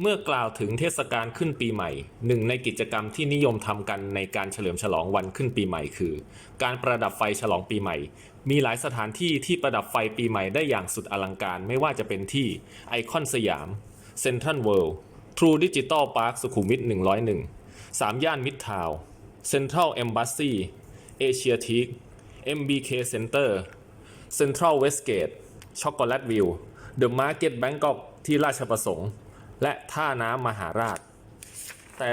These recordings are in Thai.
เมื่อกล่าวถึงเทศกาลขึ้นปีใหม่ หนึ่งในกิจกรรมที่นิยมทำกันในการเฉลิมฉลองวันขึ้นปีใหม่คือ การประดับไฟฉลองปีใหม่ มีหลายสถานที่ที่ประดับไฟปีใหม่ได้อย่างสุดอลังการไม่ว่าจะเป็นที่ไอคอนสยามเซ็นทรัลเวิลด์ทรูดิจิตอลพาร์คสุขุมวิท101 สามย่านมิตรทาวน์เซ็นทรัลเอมบัสซีเอเชียทีค MBK Center เซ็นทรัลเวสเกตช็อกโกแลตวิวเดอะมาร์เก็ตแบงกอกที่ราชประสงค์ และท่าน้ำมหาราช แต่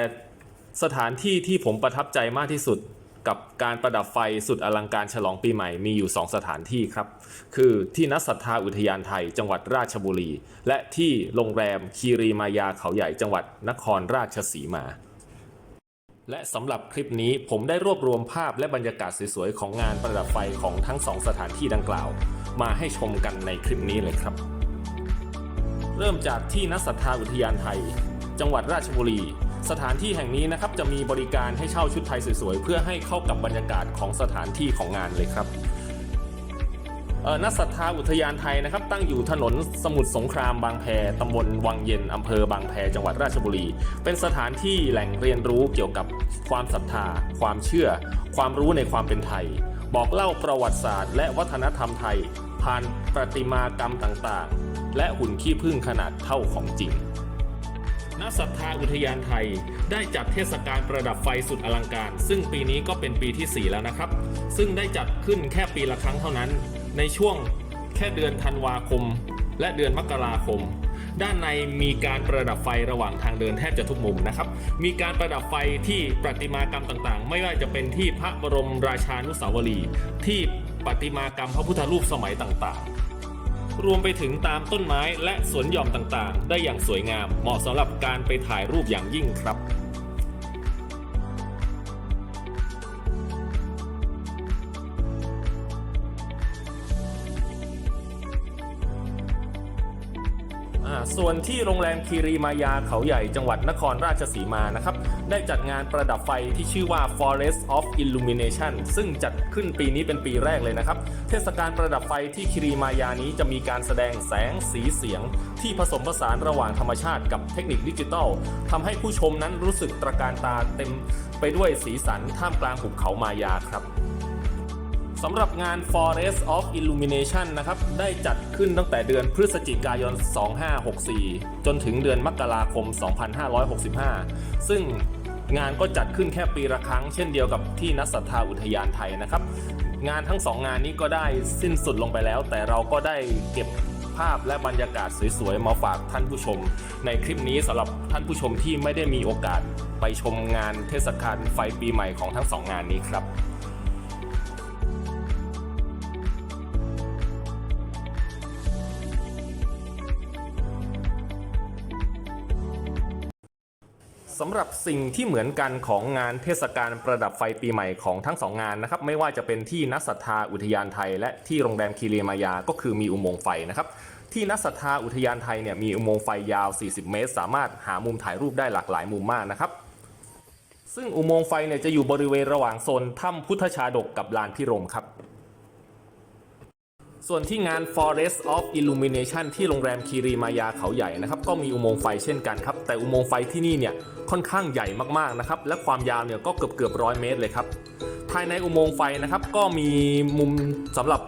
สถานที่ที่ผมประทับใจมากที่สุดกับการประดับไฟสุดอลังการฉลองปีใหม่มีอยู่ 2 สถานที่ครับ คือที่นักศรัทธาอุทยานไทยจังหวัดราชบุรี และที่โรงแรมคีรีมายาเขาใหญ่จังหวัดนครราชสีมา และสำหรับคลิปนี้ผมได้รวบรวมภาพและบรรยากาศสวยๆของงานประดับไฟของทั้งสองสถานที่ดังกล่าว มาให้ชมกันในคลิปนี้เลยครับ เริ่มจากที่นักศรัทธาอุทยานไทย จังหวัดราชบุรี สถานที่แห่งนี้นะครับจะมีบริการให้เช่าชุดไทยสวยๆ เพื่อให้เข้ากับบรรยากาศของสถานที่ของงานเลยครับนักศรัทธาอุทยานไทยนะครับ ตั้งอยู่ถนนสมุทรสงครามบางแพตำบลวังเย็นอำเภอบางแพจังหวัดราชบุรี เป็นสถานที่แหล่งเรียนรู้เกี่ยวกับความศรัทธา ความเชื่อ ความรู้ในความเป็นไทย บอกเล่าประวัติศาสตร์ และวัฒนธรรมไทย ผ่านประติมากรรมต่างๆ และหุ่นขี้ผึ้งขนาดเท่าของจริงณศรัทธาอุทยานไทยได้จัดเทศกาลประดับไฟสุดอลังการ ซึ่งปีนี้ก็เป็นปีที่ 4 แล้วนะครับ ซึ่งได้จัดขึ้นแค่ปีละครั้งเท่านั้น ในช่วงแค่เดือนธันวาคม และเดือนมกราคม ด้านในมีการประดับไฟระหว่างทางเดินแทบจะทุกมุมนะครับ มีการประดับไฟที่ประติมากรรมต่างๆ ไม่ว่าจะเป็นที่พระบรมราชานุสาวรีย์ที่ ประติมากรรมพระพุทธรูปสมัยต่างๆ รวมไปถึงตามต้นไม้และสวนหย่อมต่างๆ ได้อย่างสวยงามเหมาะสำหรับการไปถ่ายรูปอย่างยิ่งครับอ่าส่วนที่โรงแรมคีรีมายาเขาใหญ่จังหวัดนครราชสีมานะครับ ได้จัดงานประดับไฟที่ชื่อว่า Forest of Illumination ซึ่งจัดขึ้นปีนี้เป็นปีแรกเลยนะครับ เทศกาลประดับไฟที่คีรีมายานี้จะมีการแสดงแสงสีเสียง ที่ผสมผสานระหว่างธรรมชาติกับเทคนิคดิจิทัลทำให้ผู้ชมนั้นรู้สึกตระการตาเต็มไปด้วยสีสันท่ามกลางหุบเขามายาครับสำหรับงาน Forest of Illumination นะครับ ได้จัดขึ้นตั้งแต่เดือนพฤศจิกายน 2564 จนถึงเดือนมกราคม 2565 ซึ่ง งานก็จัดขึ้นแค่ปีละครั้ง เช่นเดียวกับที่นักสัทธาอุทยานไทยนะครับ งานทั้งสองงานนี้ก็ได้สิ้นสุดลงไปแล้ว แต่เราก็ได้เก็บภาพและบรรยากาศสวยๆมาฝากท่านผู้ชม ในคลิปนี้สำหรับท่านผู้ชมที่ไม่ได้มีโอกาสไปชมงานเทศกาลไฟปีใหม่ของทั้งสองงานนี้ครับ สำหรับสิ่งที่เหมือนกันของงานเทศกาลประดับไฟปีใหม่ของทั้งสองงานนะครับไม่ว่าจะเป็นที่นักศรัทธาอุทยานไทย และที่โรงแรมคีรีมายาก็คือมีอุโมงค์ไฟนะครับที่นักศรัทธาอุทยานไทยเนี่ยมีอุโมงค์ไฟยาว 40 เมตร สามารถหามุมถ่ายรูปได้หลากหลายมุมมากนะครับซึ่งอุโมงค์ไฟเนี่ยจะอยู่บริเวณระหว่างโซนถ้ำพุทธชาดกกับลานพิรมครับ ส่วนที่งาน Forest of Illumination ที่โรงแรมคีรีมายาเขาใหญ่นะครับก็มีอุโมงค์ไฟเช่นกันครับ แต่อุโมงค์ไฟที่นี่เนี่ยค่อนข้างใหญ่มากๆนะครับและความยาวเนี่ยก็เกือบเกือบร้อยเมตรเลยครับ ภายในอุโมงค์ไฟนะครับก็มีมุมสำหรับ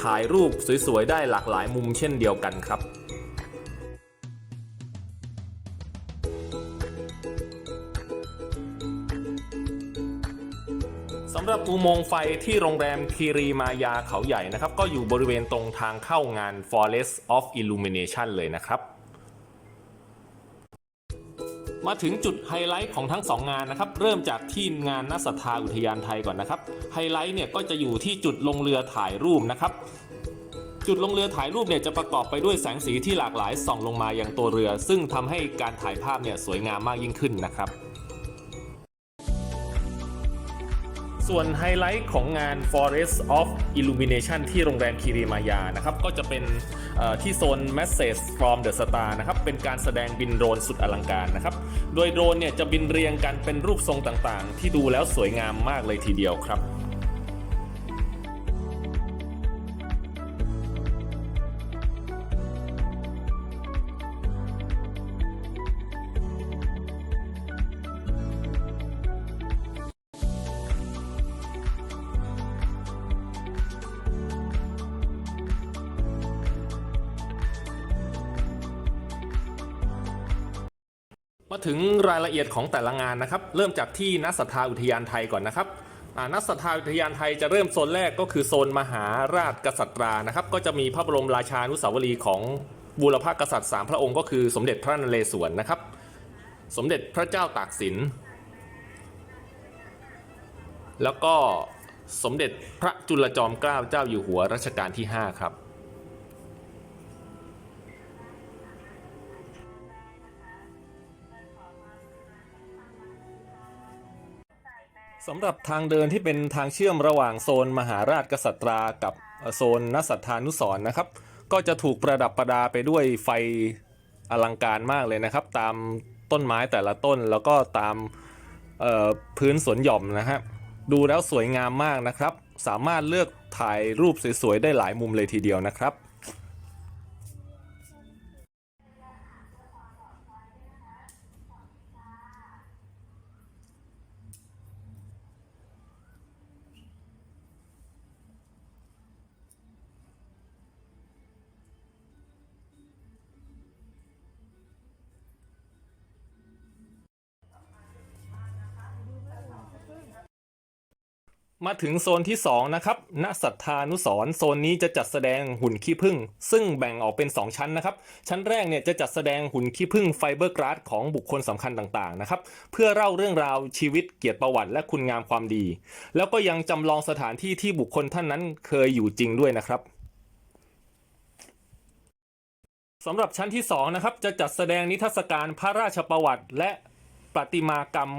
ถ่ายรูปสวยๆได้หลากหลายมุมเช่นเดียวกันครับ อุโมงค์ไฟที่โรงแรมคีรีมายาเขาใหญ่นะครับ ก็อยู่บริเวณตรงทางเข้างาน Forest of Illumination เลยนะครับ มาถึงจุดไฮไลท์ของทั้ง 2 งานนะครับ เริ่มจากที่งานนักศรัทธาอุทยานไทยก่อนนะครับ ไฮไลท์เนี่ยก็จะอยู่ที่จุดลงเรือถ่ายรูปนะครับจุดลงเรือถ่ายรูปเนี่ยจะประกอบไปด้วยแสงสีที่หลากหลายส่องลงมายังตัวเรือ ซึ่งทำให้การถ่ายภาพเนี่ยสวยงามมากยิ่งขึ้นนะครับ ส่วนไฮไลท์ของงาน Forest of Illumination ที่โรงแรมคีรีมายานะครับ ก็จะเป็นที่โซน Message from the Star นะครับ เป็นการแสดงบินโดรนสุดอลังการนะครับ โดยโดรนเนี่ยจะบินเรียงกันเป็นรูปทรงต่างๆ ที่ดูแล้วสวยงามมากเลยทีเดียวครับ มาถึงรายละเอียดของแต่ละงานนะครับ เริ่มจากที่นักศรัทธาอุทยานไทยก่อนนะครับนักศรัทธาอุทยานไทยจะเริ่มโซนแรกก็คือโซนมหาราชกษัตรานะครับ ก็จะมีพระบรมราชานุสาวรีย์ของบูรพกษัตริย์สามพระองค์ก็คือสมเด็จพระนเรศวรนะครับ สมเด็จพระเจ้าตากสิน แล้วก็สมเด็จพระจุลจอมเกล้าเจ้าอยู่หัวรัชกาลที่ 5 ครับ สำหรับทางเดินที่เป็นทางเชื่อมระหว่างโซนมหาราชกษัตรากับโซนนสัทธานุสรณ์นะครับ ก็จะถูกประดับประดาไปด้วยไฟอลังการมากเลยนะครับ ตามต้นไม้แต่ละต้นแล้วก็ตามพื้นสวนหย่อมนะฮะดูแล้วสวยงามมากนะครับ สามารถเลือกถ่ายรูปสวยๆได้หลายมุมเลยทีเดียวนะครับ มาถึงโซนที่ 2 นะครับณศรัทธานุสร์โซนนี้จะจัดแสดงหุ่นขี้ผึ้ง ซึ่งแบ่งออกเป็น 2 ชั้นนะครับ ชั้นแรกเนี่ยจะจัดแสดงหุ่นขี้ผึ้งไฟเบอร์กราสของบุคคลสำคัญต่างๆ นะครับ เพื่อเล่าเรื่องราวชีวิตเกียรติประวัติและคุณงามความดี แล้วก็ยังจำลองสถานที่ที่บุคคลท่านนั้นเคยอยู่จริงด้วยนะครับสำหรับชั้นที่2นะครับ จะจัดแสดงนิทรรศการพระราชประวัติและประติมากรรม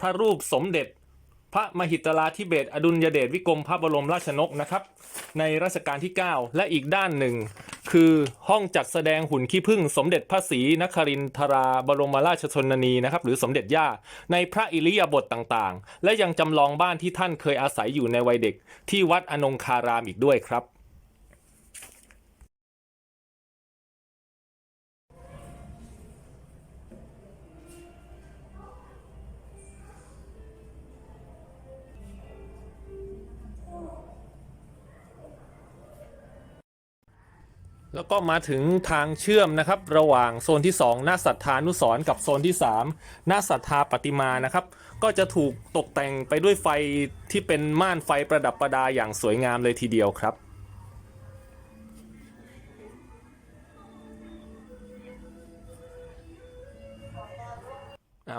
พระรูปสมเด็จ พระมหิตราธิเบศอดุลยเดชวิกรมพระบรมราชนกนะครับ ในรัชกาลที่ 9 และอีกด้านหนึ่ง คือห้องจัดแสดงหุ่นขี้ผึ้งสมเด็จพระศรีนครินทราบรมราชชนนีนะครับหรือสมเด็จย่า ในพระอิริยาบถต่างๆ และยังจำลองบ้านที่ท่านเคยอาศัยอยู่ในวัยเด็ก ที่วัดอนงคารามอีกด้วยครับ แล้วก็มาถึงทางเชื่อมนะครับ ระหว่างโซนที่ 2 หน้าศรัทธานุสรกับโซนที่ 3 หน้าศรัทธาปฏิมานะครับ ก็จะถูกตกแต่งไปด้วยไฟที่เป็นม่านไฟประดับประดาอย่างสวยงามเลยทีเดียวครับ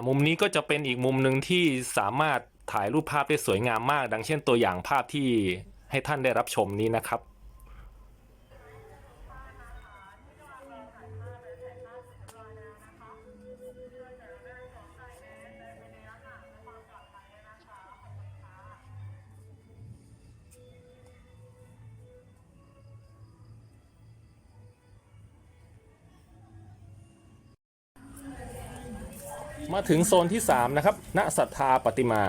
มุมนี้ก็จะเป็นอีกมุมหนึ่งที่สามารถถ่ายรูปภาพได้สวยงามมาก ดังเช่นตัวอย่างภาพที่ให้ท่านได้รับชมนี้นะครับ มาถึงโซนที่ 3 นะครับ ณ ศรัทธาปฏิมา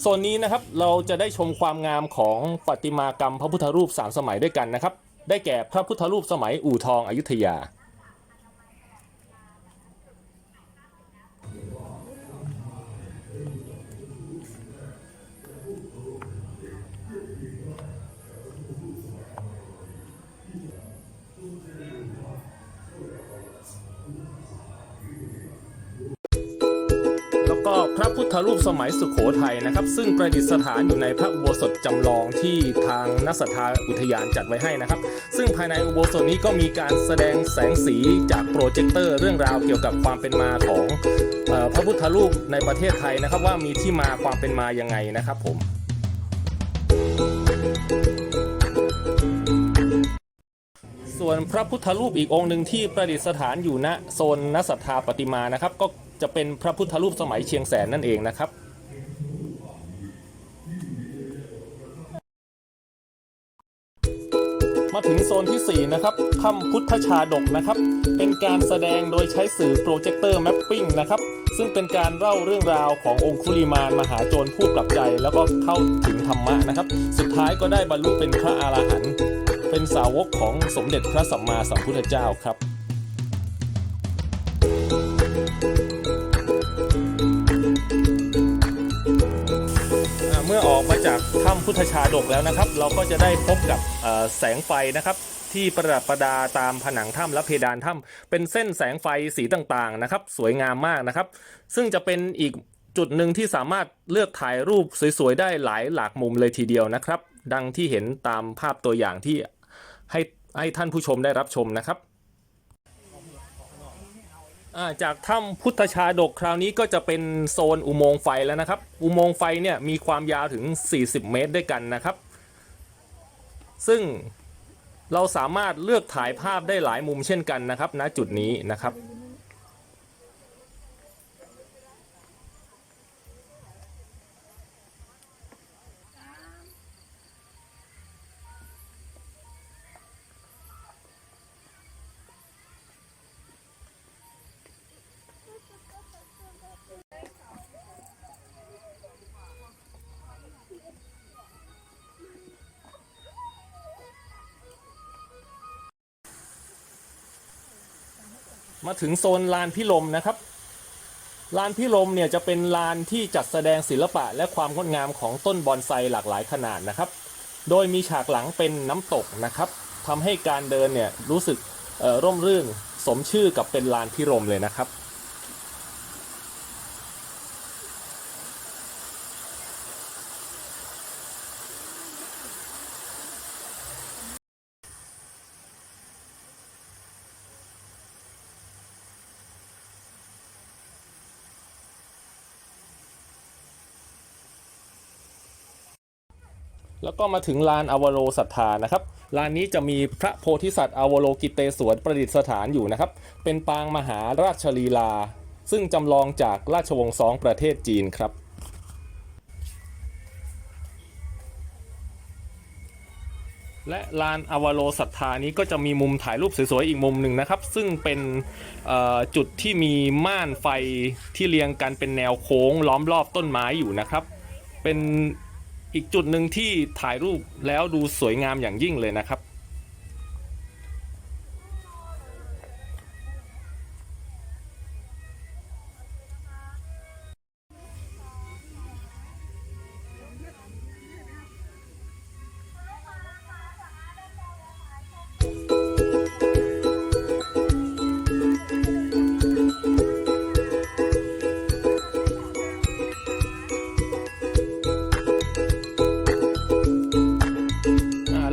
โซนนี้นะครับ เราจะได้ชมความงามของปฏิมากรรมพระพุทธรูป 3 สมัยด้วยกันนะครับ ได้แก่พระพุทธรูปสมัยอู่ทองอยุธยา พุทธรูปสมัยสุขโขทัยนะครับ ซึ่งประดิษฐานอยู่ในพระอุโบสถจำลองที่ทางนักศรัทธาอุทยานจัดไว้ให้นะครับ ซึ่งภายในอุโบสถนี้ก็มีการแสดงแสงสีจากโปรเจคเตอร์เรื่องราวเกี่ยวกับความเป็นมาของออพระพุทธรูปในประเทศไทยนะครับ ว่ามีที่มาความเป็นมายังไงนะครับผมส่วนพระพุทธรูปอีกองค์หนึ่งที่ประดิษฐานอยู่ณโซนนศรัทธาปฏิมานะครับ ก็ จะเป็นพระพุทธรูปสมัยเชียงแสนนั่นเองนะครับมาถึงโซนที่ 4 นะครับถ้ำพุทธชาดกนะครับ เป็นการแสดงโดยใช้สื่อโปรเจคเตอร์แมปปิ้งนะครับ ซึ่งเป็นการเล่าเรื่องราวขององคุลิมานมหาโจรผู้กลับใจ แล้วก็เข้าถึงธรรมะนะครับ สุดท้ายก็ได้บรรลุเป็นพระอรหันต์ เป็นสาวกของสมเด็จพระสัมมาสัมพุทธเจ้าครับ มื่อออกมาจากถ้ำพุทธชาดกแล้วนะครับ เราก็จะได้พบกับแสงไฟนะครับที่ประดับประดาตามผนังถ้ำและเพดานถ้ำเป็นเส้นแสงไฟสีต่างๆนะครับ สวยงามมากนะครับ ซึ่งจะเป็นอีกจุดหนึ่งที่สามารถเลือกถ่ายรูปสวยๆได้หลายหลากมุมเลยทีเดียวนะครับ ดังที่เห็นตามภาพตัวอย่างที่ให้ให้ท่านผู้ชมได้รับชมนะครับ จากถ้ำพุทธชาดกคราวนี้ก็จะเป็นโซนอุโมงค์ไฟแล้วนะครับ อุโมงค์ไฟเนี่ยมีความยาวถึง 40 เมตรด้วยกันนะครับ ซึ่งเราสามารถเลือกถ่ายภาพได้หลายมุมเช่นกันนะครับณจุดนี้นะครับ มาถึงโซนลานพิลมนะครับลานพิลมเนี่ยจะเป็นลานที่จัดแสดงศิลปะและความงดงามของต้นบอนไซหลากหลายขนาดนะครับ โดยมีฉากหลังเป็นน้ำตกนะครับทำให้การเดินเนี่ยรู้สึกร่มรื่นสมชื่อกับเป็นลานพิรมเลยนะครับ แล้วก็มาถึงลานอวโลศรัทธานะครับลานนี้จะมีพระโพธิสัตว์อวโลกิเตศวรประดิษฐานอยู่นะครับ เป็นปางมหาราชลีลา ซึ่งจำลองจากราชวงศ์ซองประเทศจีนครับ และลานอวโลศรัทธานี้ก็จะมีมุมถ่ายรูปสวยๆอีกมุมหนึ่งนะครับ ซึ่งเป็นจุดที่มีม่านไฟที่เรียงกันเป็นแนวโค้งล้อมรอบต้นไม้อยู่นะครับ เป็น อีกจุดหนึ่งที่ถ่ายรูปแล้วดูสวยงามอย่างยิ่งเลยนะครับ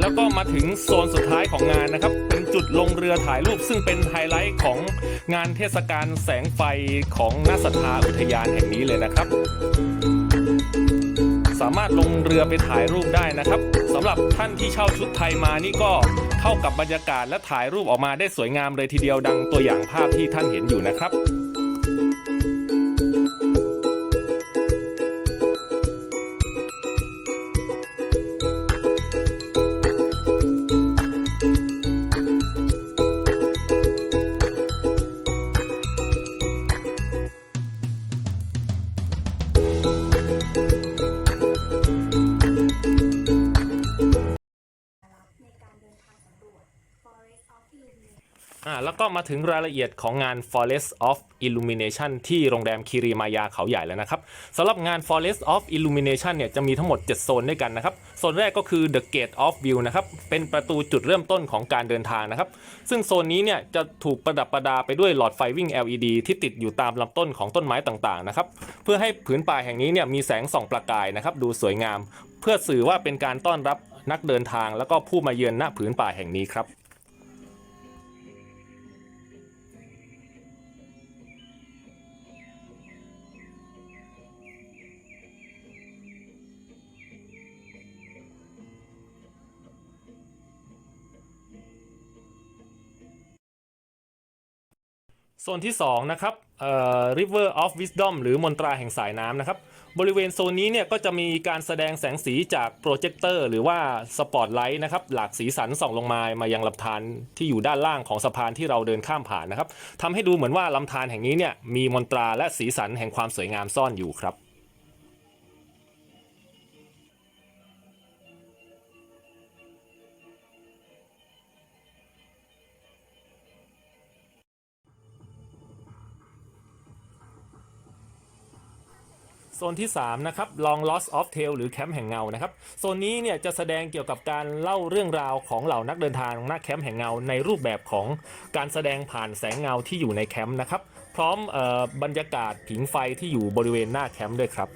แล้วก็มาถึงโซนสุดท้ายของงานนะครับ เป็นจุดลงเรือถ่ายรูปซึ่งเป็นไฮไลท์ของงานเทศกาลแสงไฟของนาสถาอุทยานแห่งนี้เลยนะครับ สามารถลงเรือไปถ่ายรูปได้นะครับสำหรับท่านที่เช่าชุดไทยมานี่ก็เข้ากับบรรยากาศและถ่ายรูปออกมาได้สวยงามเลยทีเดียวดังตัวอย่างภาพที่ท่านเห็นอยู่นะครับ แล้วก็มาถึงรายละเอียดของงาน Forest of Illumination ที่โรงแรมคีรีมายาเขาใหญ่แล้วนะครับสำหรับงาน Forest of Illumination เนี่ยจะมีทั้งหมด 7 โซนด้วยกันนะครับ โซนแรกก็คือ The Gate of View นะครับ เป็นประตูจุดเริ่มต้นของการเดินทางนะครับ ซึ่งโซนนี้เนี่ยจะถูกประดับประดาไปด้วยหลอดไฟวิ่ง LED ที่ติดอยู่ตามลำต้นของต้นไม้ต่างๆนะครับ เพื่อให้ผืนป่าแห่งนี้เนี่ยมีแสงส่องประกายนะครับดูสวยงาม เพื่อสื่อว่าเป็นการต้อนรับนักเดินทางแล้วก็ผู้มาเยือนณผืนป่าแห่งนี้ครับ โซนที่ 2 นะครับเอ่อ River of Wisdom หรือมนตราแห่งสายน้ำนะครับ บริเวณโซนนี้เนี่ยก็จะมีการแสดงแสงสีจากโปรเจคเตอร์หรือว่าสปอตไลท์นะครับ หลากสีสันส่องลงมา มายังลำธารที่อยู่ด้านล่างของสะพานที่เราเดินข้ามผ่านนะครับทำให้ดูเหมือนว่าลำธารแห่งนี้เนี่ยมีมนตราและสีสันแห่งความสวยงามซ่อนอยู่ครับ ซซนที่ 3 นะครับ Long Lost of Tail หรือแคมป์แห่งเงานะครับ โซนนี้เนี่ยจะแสดงเกี่ยวกับการเล่าเรื่องราวของเหล่านักเดินทางหน้าแคมป์แห่งเงาในรูปแบบของการแสดงผ่านแสงเงาที่อยู่ในแคมป์นะครับ พร้อมออบรรยากาศผิงไฟที่อยู่บริเวณหน้าแคมป์ด้วยครับ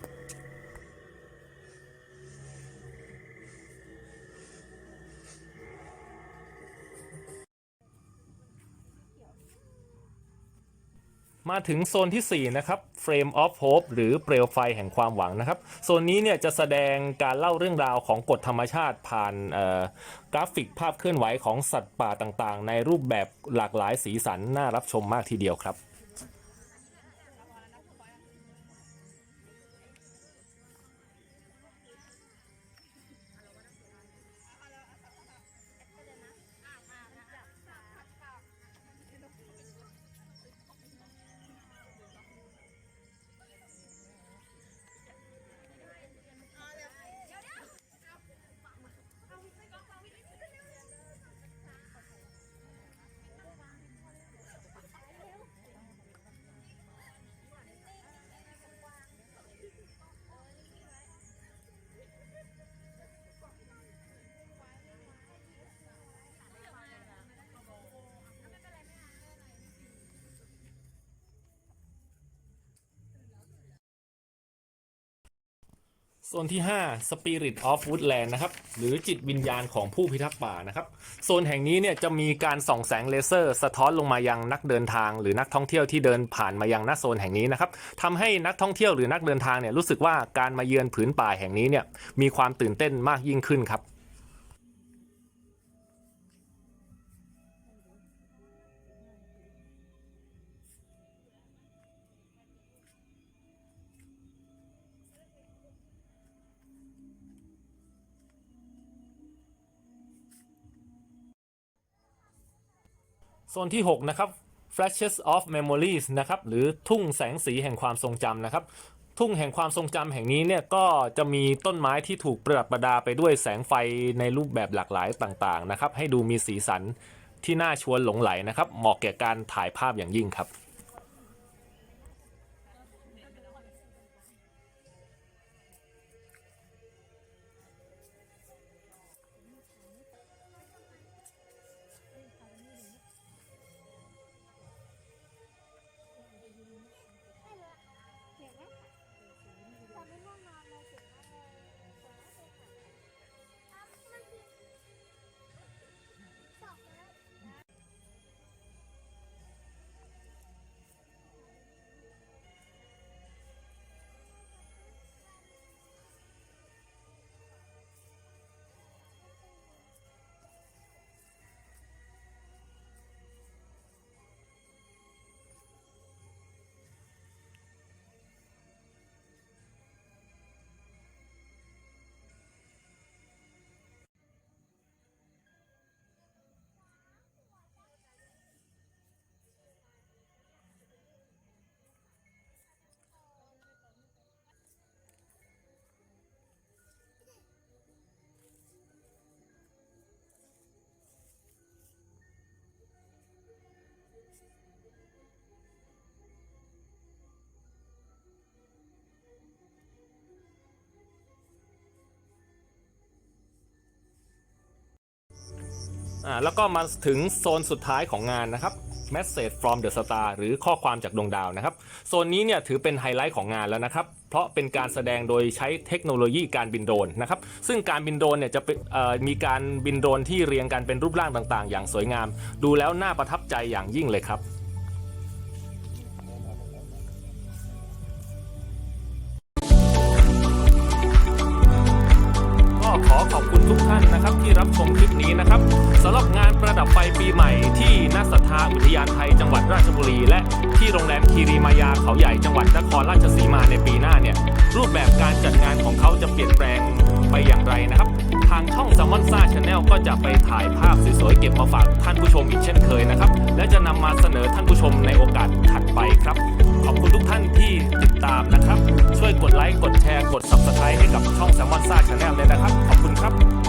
มาถึงโซนทีสี่ 4 นะครับ Frame of Hope หรือเปลวไฟแห่งความหวังนะครับ โซนนี้เนี่ยจะแสดงการเล่าเรื่องราวของกฎธรรมชาติผ่านกราฟิกภาพเคลื่อนไหวของสัตว์ป่าต่างๆ ในรูปแบบหลากหลายสีสันน่ารับชมมากทีเดียวครับ โซนที่ 5 Spirit of Woodland นะครับ หรือจิตวิญญาณของผู้พิทักษ์ป่านะครับ โซนแห่งนี้เนี่ยจะมีการส่องแสงเลเซอร์สะท้อนลงมายังนักเดินทาง หรือนักท่องเที่ยวที่เดินผ่านมายังหน้าโซนแห่งนี้นะครับทำให้นักท่องเที่ยวหรือนักเดินทางเนี่ยรู้สึกว่าการมาเยือนผืนป่าแห่งนี้เนี่ยมีความตื่นเต้นมากยิ่งขึ้นครับ โซนที่ 6 นะครับ Flashes of Memories นะครับหรือทุ่งแสงสีแห่งความทรงจำนะครับ ทุ่งแห่งความทรงจำแห่งนี้เนี่ยก็จะมีต้นไม้ที่ถูกประดับประดาไปด้วยแสงไฟในรูปแบบหลากหลายต่างๆนะครับให้ดูมีสีสันที่น่าชวนหลงไหลนะครับเหมาะแก่การถ่ายภาพอย่างยิ่งครับ อ่าแล้วก็มาถึงโซนสุดท้ายของงานนะครับ Message from the Star หรือข้อความจากดวงดาวนะครับ โซนนี้เนี่ยถือเป็นไฮไลท์ของงานแล้วนะครับ เพราะเป็นการแสดงโดยใช้เทคโนโลยีการบินโดรนนะครับ ซึ่งการบินโดรนเนี่ยจะเป็นมีการบินโดรนที่เรียงกันเป็นรูปร่างต่างๆ อย่างสวยงาม ดูแล้วน่าประทับใจอย่างยิ่งเลยครับ นะครับที่รับชมคลิปนี้นะครับสำหรับงานประดับไฟปีใหม่ที่นัศรัทธาอุทยานไทยจังหวัดราชบุรี และที่โรงแรมคีรีมายาเขาใหญ่จังหวัดนครราชสีมาในปีหน้าเนี่ยรูปแบบการจัดงานของเขาจะเปลี่ยนแปลงไปอย่างไรนะครับ ทางช่องซ m มอนซ่าชาแนลก็จะไปถ่ายภาพสวยๆเก็บมาฝากท่านผู้ชมอีกเช่นเคยนะครับ และจะนำมาเสนอท่านผู้ชมในโอกาสถัดไปครับ ขอบคุณทุกท่านที่ติดตามนะครับ ช่วยกดไลค์กดแชร์กด subscribe ให้กับช่อง s ซ m มอนซ่าชาแนลเลยนะครับ ขอบคุณครับ